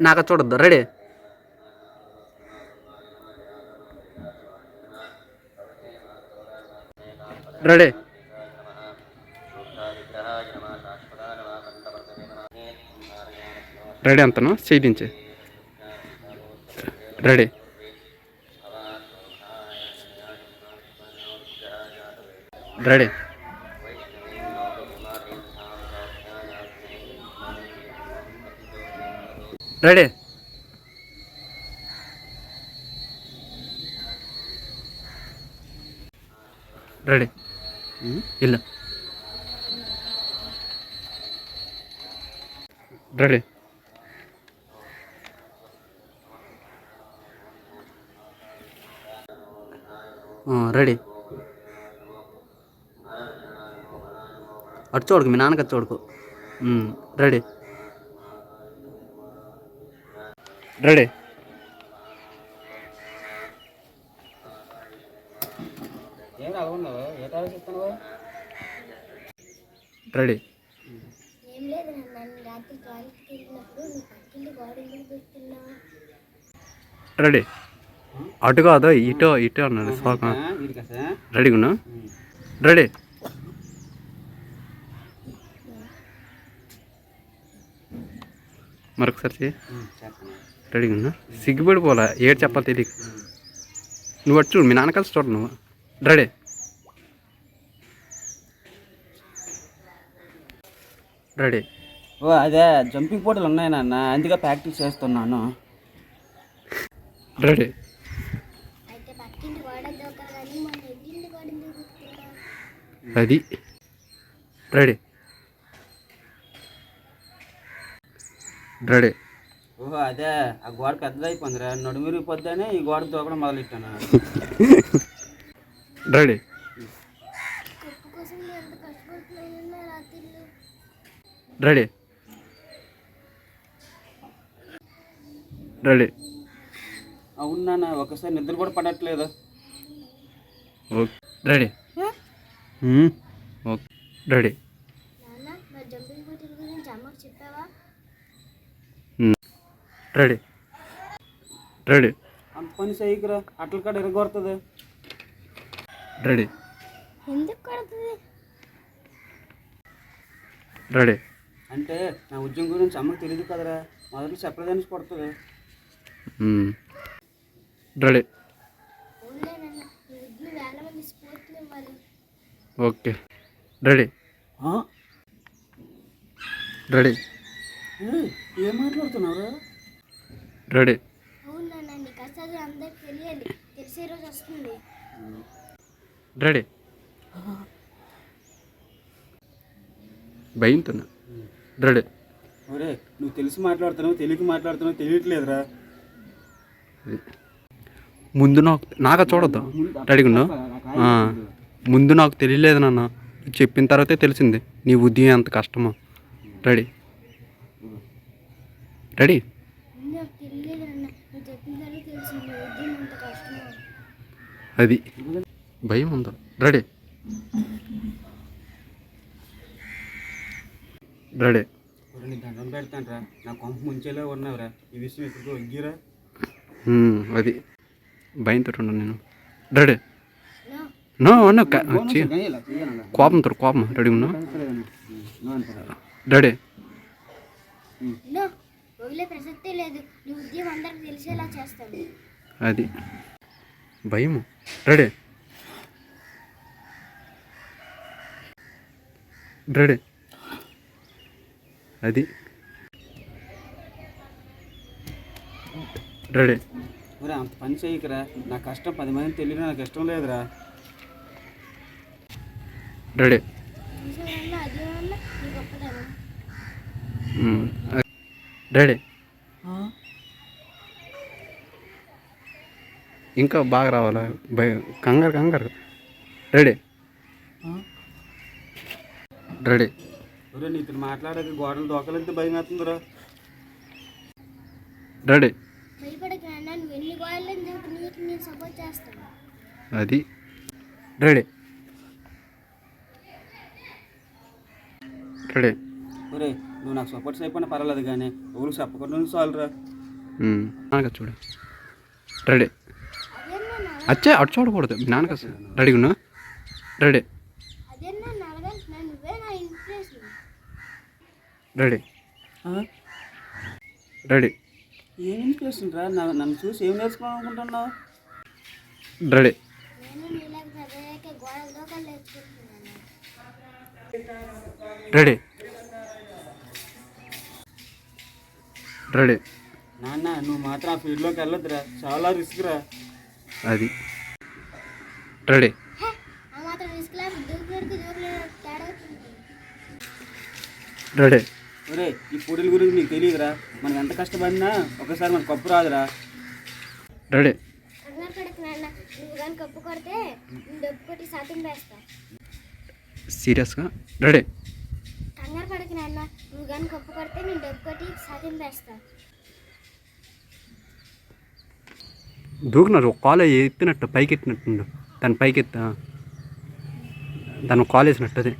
నాకు చూడద్దు. Ready. Ready. Ready అంతను? చేయించే రెడీ. రెడీ. రెడీ రెడీ ಇಲ್ಲ రెడీ రెడీ అటు చూడకు మీ నాన్నకి అటు చూడకు రెడీ ఎందుకు పెడుతున్నావు రెడీ. అటు కాదు ఇటో ఇటో అన్నాడు శోకం వీడికి అసలు రెడీగా ఉన్నా? రెడీ. మరొకసారి చేస్తాను. రెడీగా ఉన్నా సిగ్గుపడిపోలా ఏడు చెప్పాలి తెలియక. నువ్వు అటు చూడు మీ నాన్న కలిసి చూడు నువ్వు. రెడీ. రెడీ. ఓ అదే జంపింగ్ పోటీలు ఉన్నాయి నాన్న. అందుకే ప్రాక్టీస్ చేస్తున్నాను. రెడీ. అది రెడీ. రెడీ. ఓహో అదే ఆ గోడ పెద్దదైపోయిందిరా నడుమిరిగిపోద్దని ఈ గోడ దూకడం మొదలెట్టాను. రెడీ? రెడీ? రెడీ? అవును నాన్న ఒకసారి నిద్ర కూడా పడట్లేదు. Okay ready? Okay ready? చెప్పావా? రెడీ. రెడీ. అంత పని చేయకురా. అట్ల కాడ ఎరగొడుతుంది. రెడీ. ఎందుకు కొడుతుంది? రెడీ. అంటే నా ఉద్యోగం గురించి అమ్మకి తెలియదు కదరా. మొదలు చెప్పలేదని కొడుతుంది. రెడీ. ఓకే. రెడీ. ఆ? రెడీ. ఏం మాట్లాడుతున్నావురా? రెడీ. అవును నాన్న నీ కష్టాలు అందరికి తెలియాలి. తెలిసే రోజు వస్తుంది. రెడీ. భయంతున్నా. రెడీ. ఒరే నువ్వు తెలిసి మాట్లాడుతున్నావు తెలియక మాట్లాడుతున్నావు తెలియట్లేదురా. ముందు నాకు నాక చూడొద్దు? రెడీగా ఉన్నావు? ముందు. నాకు తెలియలేదు నాన్న. చెప్పిన తర్వాతే తెలిసింది. నీ ఉద్యోగం ఎంత కష్టమో. రెడీ. రెడీ. నాకు తెలియదు అన్న నువ్వు చెప్పిన తర్వాత తెలిసింది ఉద్యమం అంత కష్టమో? అది భయం ఉందా? రెడీ. రెడీ. నీ దండం పెడతానురా? నా కొంప ముంచేలా ఉన్నావురా. ఈ విషయం ఎక్కడికో వగ్గిరా అది భయంతో ఉండు నేను. రెడీ. నో నో అన్న కోపంతో కోపం రెడీ ఉన్నా? రెడీ. వదిలే ప్రసక్తే లేదు. నీ ఉద్యమం అందరికి తెలిసేలా చేస్తాను అది. భయము? రెడీ. రెడీ. అది. రెడీ. ఒరే అంత పని చేయకరా. నా కష్టం పది మంది తెలియదు నాకు ఇష్టం లేదురా. రెడీ. రెడీ. ఇంకా బాగా రావాలా? భయ కంగారు కంగారు. రెడీ. రెడీ. ఒరే నీతో మాట్లాడాక గోడలు దోకలంటే భయం వేస్తుందిరా. రెడీ. అది. రెడీ. రెడీ ఒరే నువ్వు నాకు సపోర్ట్స్ అయిపోయినా పర్వాలేదు కానీ ఊరికి చెప్పకుండా చాలురా. చూడు. రెడీ. అచ్చే అటు చూడకూడదు. మీ నాన్నగా రెడీగా ఉన్నా? రెడీ. రెడీ? రెడీ. ఏం ఇన్స్పిరేషన్ రా నన్ను చూసి ఏం నేర్చుకోవాలనుకుంటున్నావు? రెడీ. గోడలతో కళ్ళు నేర్చుకుంటున్నాను రెడీ. రెడీ. నాన్న నువ్వు మాత్రం ఆ ఫీల్డ్లోకి వెళ్ళొద్దురా. చాలా రిస్క్ రా. అది. రెడీ. రెడీ. ఒరే ఈ పొడిల గురించి నీకు తెలియదురా. మనం ఎంత కష్టపడినా ఒకసారి మనకు కప్పు రాదురా. రెడీ. సీరియస్గా? రెడీ. కంగారు పడకు నాన్న నువ్వు కానీ గొప్ప కొడితే నేను డబ్బు కొట్టి సాధింపేస్తా వేస్తా. దూకున్నారు కాలు ఎత్తినట్టు పైకి ఎత్తినట్టుండు దాని పైకి ఎత్తా దాన్ని కాలు వేసినట్టు అదే